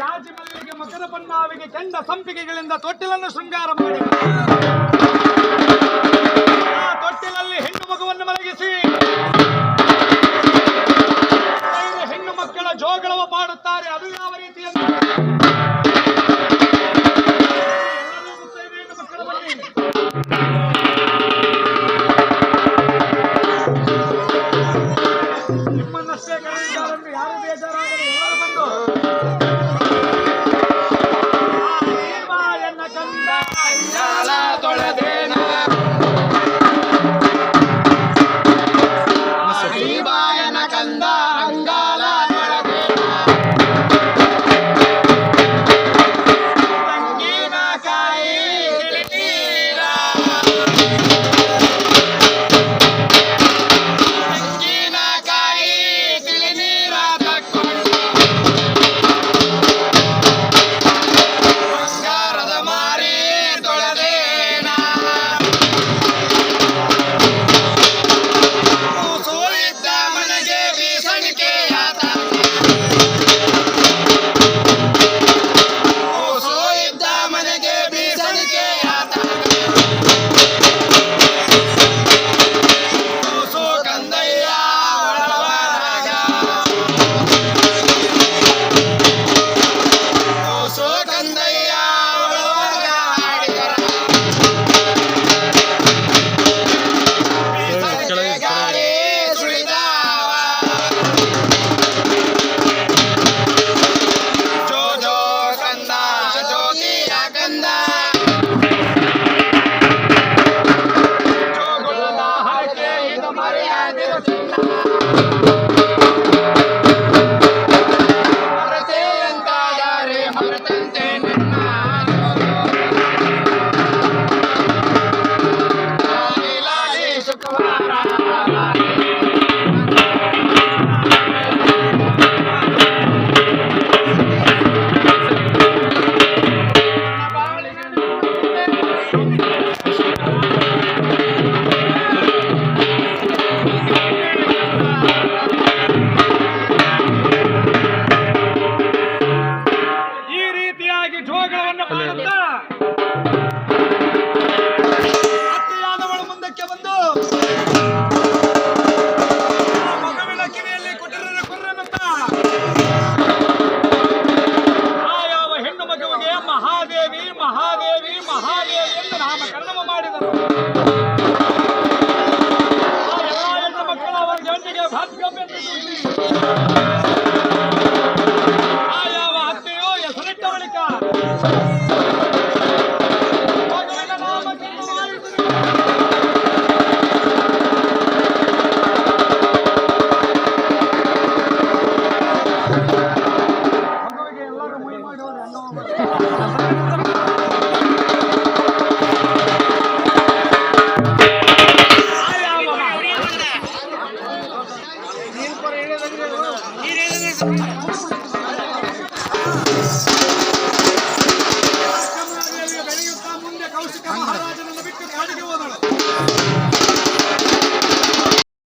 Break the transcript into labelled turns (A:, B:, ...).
A: ಜಾಜಿ ಮಲ್ಲಿಗೆ ಮಕರ ಪನ್ನಾವಿಗೆ ಕೆಂಡ ಸಂಪಿಗೆಗಳಿಂದ ತೊಟ್ಟಿಲನ್ನು ಶೃಂಗಾರ ಮಾಡಿ. ಆ ತೊಟ್ಟಿಲಲ್ಲಿ ಹೆಣ್ಣು ಮಗುವನ್ನು ಮಲಗಿಸಿ. ಹೆಣ್ಣು ಮಕ್ಕಳ ಜೋಗಳವ ಮಾಡುತ್ತಾರೆ ಅದು ಯಾವ ರೀತಿಯ ನಿಮ್ಮನ್ನಷ್ಟೇ ಕರೆದಿದ್ದಾರೆ ಯಾರು ಬೇಜಾರಾಗಲಿ? Thank you. 이래서